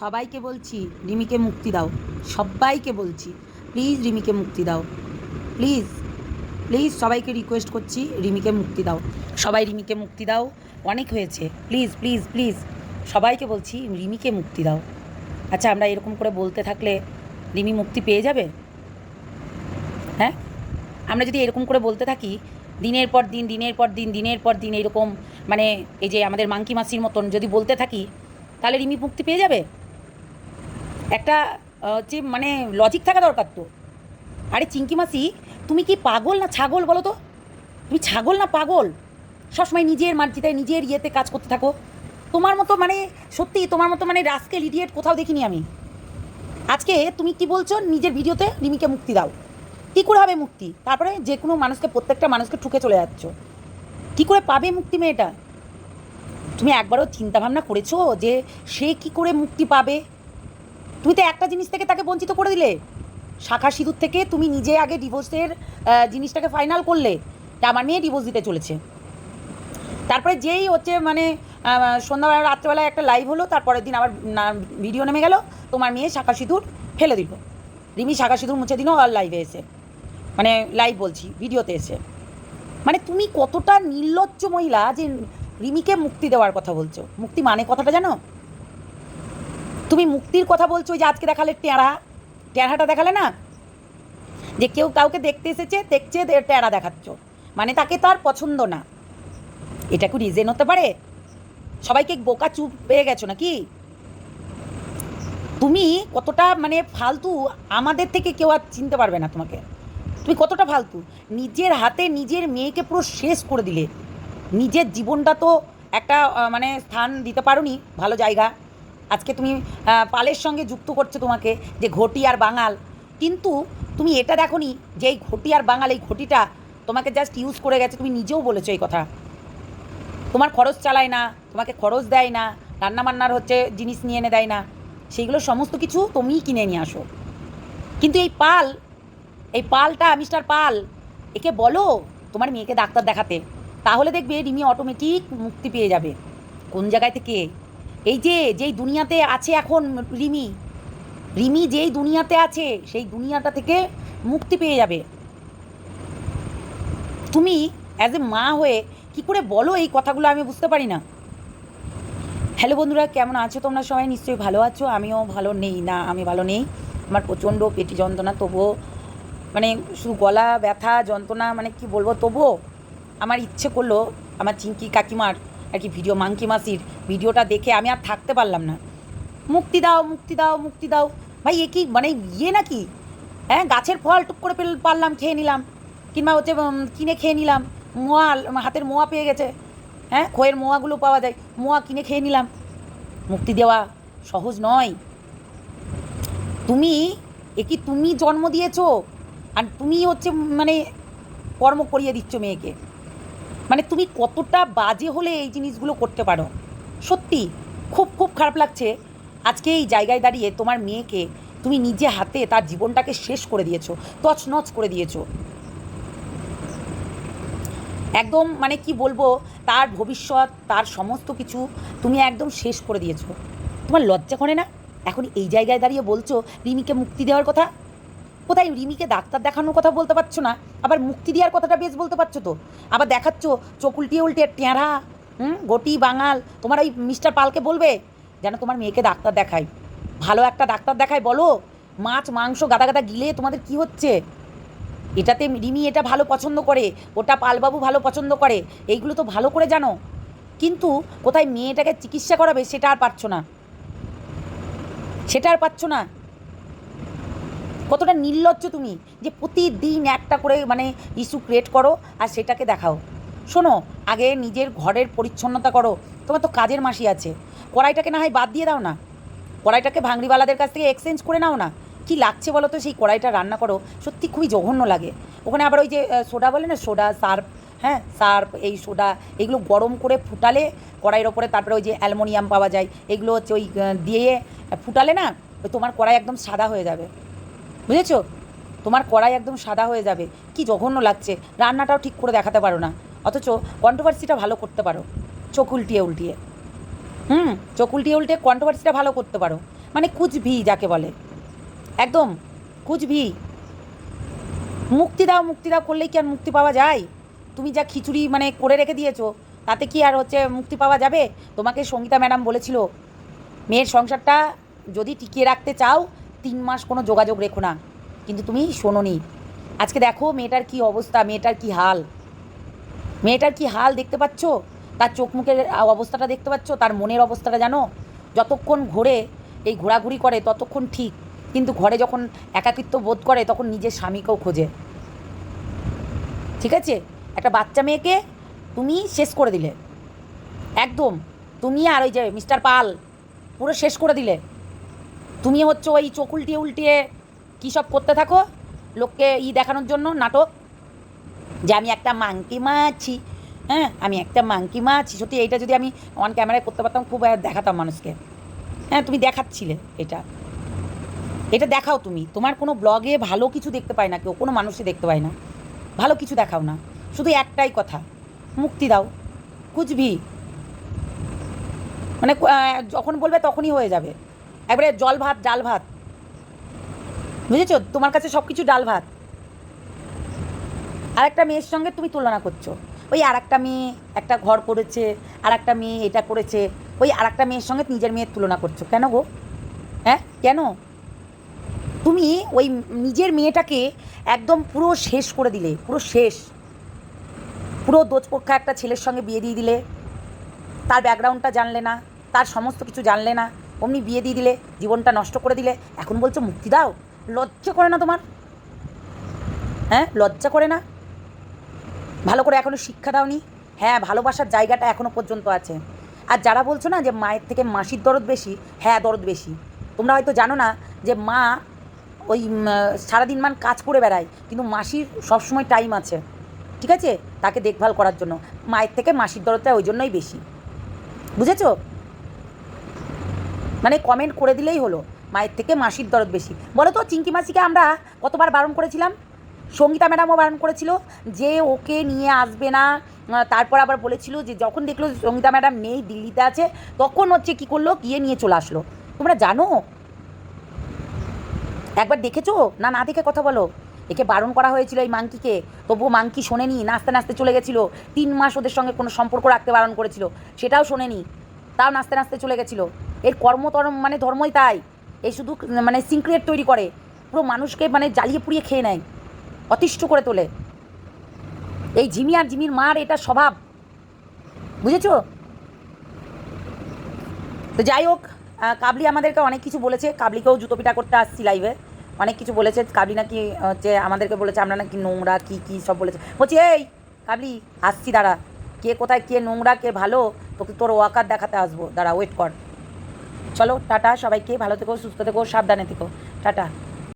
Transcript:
সবাইকে বলছি, রিমিকে মুক্তি দাও। সবাইকে বলছি প্লিজ রিমিকে মুক্তি দাও। প্লিজ প্লিজ সবাইকে রিকোয়েস্ট করছি, রিমিকে মুক্তি দাও। সবাই রিমিকে মুক্তি দাও। অনেক হয়েছে। প্লিজ প্লিজ প্লিজ সবাইকে বলছি, রিমিকে মুক্তি দাও। আচ্ছা আমরা এরকম করে বলতে থাকলে রিমি মুক্তি পেয়ে যাবে? হ্যাঁ? আমরা যদি এরকম করে বলতে থাকি, দিনের পর দিন, দিনের পর দিন, দিনের পর দিন এরকম মানে এই যে আমাদের মাংকি মাসির মতন যদি বলতে থাকি, তাহলে রিমি মুক্তি পেয়ে যাবে? একটা যে মানে লজিক থাকা দরকার তো। আরে চিঙ্কি মাসি, তুমি কি পাগল না ছাগল বলো তো? তুমি ছাগল না পাগল? সবসময় নিজের মার্জিতে নিজের ইয়েতে কাজ করতে থাকো। তোমার মতো মানে সত্যি তোমার মতো মানে রাস্কেল ইডিয়েট কোথাও দেখিনি আমি। আজকে তুমি কি বলছো? নিজের ভিডিওতে রিমিকে মুক্তি দাও। কী করে হবে মুক্তি? তারপরে যে কোনো মানুষকে, প্রত্যেকটা মানুষকে ঠুকে চলে যাচ্ছ। কী করে পাবে মুক্তি মেয়েটা? তুমি একবারও চিন্তা ভাবনা করেছ যে সে কি করে মুক্তি পাবে? তুমি তো একটা জিনিস থেকে তাকে বঞ্চিত করে দিলে। শাখা সিঁদুর থেকে তুমি নিজে আগে ডিভোর্সের জিনিসটাকে ফাইনাল করলে আমার মেয়ে ডিভোর্স দিতে চলেছে। তারপরে যেই হচ্ছে মানে সন্ধ্যাবেলা রাত্রেবেলায় একটা লাইভ হলো, তারপরের দিন আবার ভিডিও নেমে গেল, তোমার মেয়ে শাখা সিঁদুর ফেলে দিল। রিমি শাখা সিঁদুর মুছে দিল আর লাইভে এসে। মানে লাইভ বলছি ভিডিওতে এসে। মানে তুমি কতটা নির্লজ্জ মহিলা যে রিমিকে মুক্তি দেওয়ার কথা বলছো। মুক্তি মানে কথাটা জানো? তুমি মুক্তির কথা বলছো যে আজকে দেখালে টেঁড়া টেঁড়াটা দেখালে না? যে কেউ কাউকে দেখতে এসেছে, দেখছে টেঁড়া দেখাচ্ছ। মানে তাকে তার পছন্দ না। এটা কি রিজেন হতে পারে? সবাইকে বোকা চুপ পেয়ে গেছো নাকি? তুমি কতটা মানে ফালতু, আমাদের থেকে কেউ আর চিনতে পারবে না তোমাকে। তুমি কতটা ফালতু। নিজের হাতে নিজের মেয়েকে পুরো শেষ করে দিলে। নিজের জীবনটা তো একটা মানে স্থান দিতে পারোনি, ভালো জায়গা। আজকে তুমি পালের সঙ্গে যুক্ত করছ তোমাকে যে ঘটি আর বাঙাল। কিন্তু তুমি এটা দেখোনি যে এই ঘটি আর বাঙাল, এই ঘটিটা তোমাকে জাস্ট ইউজ করে গেছে, তুমি নিজেও বলেছ এই কথা। তোমার খরচ চালায় না, তোমাকে খরচ দেয় না রান্না বান্নার হচ্ছে জিনিস নিয়ে এনে দেয় না। সেইগুলো সমস্ত কিছু তুমিই কিনে নিয়ে আসো। কিন্তু এই পাল, এই পালটা মিস্টার পাল, একে বলো তোমার মেয়েকে ডাক্তার দেখাতে। তাহলে দেখবে রিমি অটোমেটিক মুক্তি পেয়ে যাবে। কোন জায়গায় থেকে? এই যে, যেই দুনিয়াতে আছে এখন রিমি রিমি যেই দুনিয়াতে আছে, সেই দুনিয়াটা থেকে মুক্তি পেয়ে যাবে। তুমি অ্যাজ এ মা হয়ে কি করে বলো এই কথাগুলো আমি বুঝতে পারি না। হ্যালো বন্ধুরা, কেমন আছো তোমরা সবাই? নিশ্চয়ই ভালো আছো। আমিও ভালো নেই না, আমি ভালো নেই। আমার প্রচণ্ড পেটি যন্ত্রণা, তবুও মানে শুধু গলা ব্যথা, যন্ত্রণা মানে কি বলব, তবুও আমার ইচ্ছে করল আমার চিঙ্কি কাকিমার আর কি ভিডিও মাংকি মাসির ভিডিওটা দেখে আমি আর থাকতে পারলাম না। মুক্তি দাও মুক্তি দাও মুক্তি দাও। ভাই, এ কি মানে ইয়ে নাকি? হ্যাঁ গাছের ফল টুক করে পেল, পারলাম, খেয়ে নিলাম। কিংবা হচ্ছে কিনে খেয়ে নিলাম। মোয়া, হাতের মোয়া পেয়ে গেছে। হ্যাঁ খয়ের মোয়াগুলো পাওয়া যায়। মোয়া কিনে খেয়ে নিলাম। মুক্তি দেওয়া সহজ নয়। তুমি, এ কি তুমি জন্ম দিয়েছ? আর তুমি হচ্ছে মানে কর্ম করিয়ে দিচ্ছ মেয়েকে। মানে তুমি কতটা বাজে হলে এই জিনিসগুলো করতে পারো? সত্যি, খুব খুব খারাপ লাগছে। আজকে এই জায়গায় দাঁড়িয়ে তোমার মেয়েকে তুমি নিজে হাতে তার জীবনটাকে শেষ করে দিয়েছ, তছনছ করে দিয়েছ। একদম মানে কি বলব, তার ভবিষ্যৎ, তার সমস্ত কিছু তুমি একদম শেষ করে দিয়েছ। তোমার লজ্জা করে না? এখন এই জায়গায় দাঁড়িয়ে বলছো, রিমিকে মুক্তি দেওয়ার কথা? কোথায় রিমিকে ডাক্তার দেখানোর কথা বলতে পারছ না? আবার মুক্তি দেওয়ার কথাটা বেশ বলতে পারছ তো? আবার দেখাচ্ছ চোখ উল্টিয়ে উল্টে টেঁড়া হুম? গটি বাঙাল। তোমার ওই মিস্টার পালকে বলবে, যেন তোমার মেয়েকে ডাক্তার দেখায়। ভালো একটা ডাক্তার দেখায়, বলো? মাছ, মাংস, গাদা গাদা গিলে তোমাদের কি হচ্ছে? এটাতে রিমি এটা ভালো পছন্দ করে ওটা পালবাবু ভালো পছন্দ করে। এইগুলো তো ভালো করে জানো। কিন্তু কোথায় মেয়েটাকে চিকিৎসা করাবে সেটা আর পারছ না। সেটা আর পাচ্ছ না। কতটা নির্লজ্জ তুমি যে প্রতিদিন একটা করে মানে ইস্যু ক্রিয়েট করো আর সেটাকে দেখাও। শোনো, আগে নিজের ঘরের পরিচ্ছন্নতা করো। তোমার তো কাজের মাসি আছে। কড়াইটাকে না হয় বাদ দিয়ে দাও না। কড়াইটাকে ভাঙড়িওয়ালাদের কাছ থেকে এক্সচেঞ্জ করে নাও না। কি লাগছে বলো তো সেই কড়াইটা রান্না করো? সত্যি খুবই জঘন্য লাগে। ওখানে আবার ওই যে সোডা বলে না, সোডা, সার্ফ হ্যাঁ সার্ফ, এই সোডা, এগুলো গরম করে ফুটালে কড়াইয়ের ওপরে তারপরে ওই যে অ্যালমোনিয়াম পাওয়া যায়। এগুলো হচ্ছে ওই দিয়ে ফুটালে না, তোমার কড়াই একদম সাদা হয়ে যাবে। বুঝেছ? তোমার কড়াই একদম সাদা হয়ে যাবে। কি জঘন্য লাগছে। রান্নাটাও ঠিক করে দেখাতে পারো না। অথচ কন্ট্রোভার্সিটা ভালো করতে পারো। চোখ উল্টিয়ে উল্টিয়ে। হুম? চোখ উল্টিয়ে উল্টে কন্ট্রোভার্সিটা ভালো করতে পারো। মানে কুচভি যাকে বলে। একদম কুচভি। মুক্তি দাও মুক্তি দাও করলেই কি আর মুক্তি পাওয়া যায়? তুমি যা খিচুড়ি মানে করে রেখে দিয়েছ, তাতে কি আর হচ্ছে মুক্তি পাওয়া যাবে? তোমাকে সঙ্গীতা ম্যাডাম বলেছিল, মেয়ের সংসারটা যদি টিকিয়ে রাখতে চাও তিন মাস কোনো যোগাযোগ রেখো না। কিন্তু তুমি শোনোনি। আজকে দেখো মেয়েটার কি অবস্থা, মেয়েটার কি হাল। মেয়েটার কি হাল দেখতে পাচ্ছ? তার চোখ মুখের অবস্থাটা দেখতে পাচ্ছ? তার মনের অবস্থাটা জানো? যতক্ষণ ঘোরে, এই ঘোরাঘুরি করে, ততক্ষণ ঠিক। কিন্তু ঘরে যখন একাকিত্ব বোধ করে, তখন নিজের স্বামীকেও খোঁজে। ঠিক আছে? একটা বাচ্চা মেয়েকে তুমি শেষ করে দিলে। একদম। তুমি আর ওই যে মিস্টার পাল, পুরো শেষ করে দিলে। তুমি হচ্ছে ওই চোখ উল্টিয়ে উল্টিয়ে কী সব করতে থাকো? লোককে ই দেখানোর জন্য নাটক? যে আমি একটা মাংকি মা আছি হ্যাঁ আমি একটা মাংকি মা আছি সত্যি এইটা যদি আমি অন ক্যামেরায় করতে পারতাম, খুব দেখাতাম মানুষকে। হ্যাঁ তুমি দেখাচ্ছিলে এটা। এটা দেখাও তুমি। তোমার কোনো ব্লগে ভালো কিছু দেখতে পায় না কেউ, কোনো মানুষই দেখতে পায় না। ভালো কিছু দেখাও না। শুধু একটাই কথা, মুক্তি দাও। কুচবি মানে যখন বলবে তখনই হয়ে যাবে। একবারে জল ভাত, ডাল ভাত। বুঝেছ? তোমার কাছে সব কিছু ডাল ভাত। আর একটা মেয়ের সঙ্গে তুমি তুলনা করছ। ওই আর একটা মেয়ে একটা ঘর করেছে আর একটা মেয়ে এটা করেছে ওই আর একটা মেয়ের সঙ্গে নিজের মেয়ের তুলনা করছ। কেন গো? হ্যাঁ? কেন? তুমি ওই নিজের মেয়েটাকে একদম পুরো শেষ করে দিলে, পুরো শেষ। পুরো দোজপক্ষা একটা ছেলের সঙ্গে বিয়ে দিয়ে দিলে। তার ব্যাকগ্রাউন্ডটা জানলে না, তার সমস্ত কিছু জানলে না। অমনি বিয়ে দিয়ে দিলে, জীবনটা নষ্ট করে দিলে, এখন বলছো মুক্তি দাও। লজ্জা করে না তোমার? হ্যাঁ লজ্জা করে না? ভালো করে এখনও শিক্ষা দাওনি? হ্যাঁ ভালোবাসার জায়গাটা এখনও পর্যন্ত আছে। আর যারা বলছো না যে মায়ের থেকে মাসির দরদ বেশি হ্যাঁ দরদ বেশি। তোমরা হয়তো জানো না যে মা ওই সারাদিন মান কাজ করে বেড়ায়, কিন্তু মাসির সবসময় টাইম আছে। ঠিক আছে? তাকে দেখভাল করার জন্য। মায়ের থেকে মাসির দরদটা ওই জন্যই বেশি। বুঝেছ? মানে কমেন্ট করে দিলেই হলো। মায়ের থেকে মাসির দরদ বেশি। বলো তো, চিঙ্কি মাসিকে আমরা কতবার বারণ করেছিলাম? সঙ্গীতা ম্যাডামও বারণ করেছিল যে ওকে নিয়ে আসবে না। তারপর আবার বলেছিল যে যখন দেখল সঙ্গীতা ম্যাডাম নেই, দিল্লিতে আছে, তখন হচ্ছে কি করল, গিয়ে নিয়ে চলে আসলো। তোমরা জানো? একবার দেখেছ? না না দেখে কথা বলো। একে বারণ করা হয়েছিল এই মাংকিকে তবুও মাংকি শোনেনি, নাচতে নাচতে চলে গেছিল। তিন মাস ওদের সঙ্গে কোনো সম্পর্ক রাখতে বারণ করেছিল। সেটাও শোনেনি। তাও নাচতে নাচতে চলে গেছিল। এর কর্মতরম মানে ধর্মই তাই। এই শুধু মানে সিক্রেট তৈরি করে। পুরো মানুষকে মানে জ্বালিয়ে পুড়িয়ে খেয়ে নেয়। অতিষ্ঠ করে তোলে। এই ঝিমি আর ঝিমির মার এটা স্বভাব। বুঝেছ? তো যাই হোক কাবলি আমাদেরকে অনেক কিছু বলেছে। কাবলিকেও জুতো পিটা করতে আসছি লাইভে অনেক কিছু বলেছে। কাবলি নাকি হচ্ছে আমাদেরকে বলেছে, আমরা নাকি নোংরা, কী কী সব বলেছে। বলছি, এই, কাবলি, আসছি দাঁড়া। কে কোথায়, কে নোংরা, কে ভালো? তোকে তোর ওয়াকার দেখাতে আসব। দাঁড়া ওয়েট কর। চলো টাটা সবাইকে ভালো থেকো সুস্থ থেকো সাবধানে থেকো। টাটা।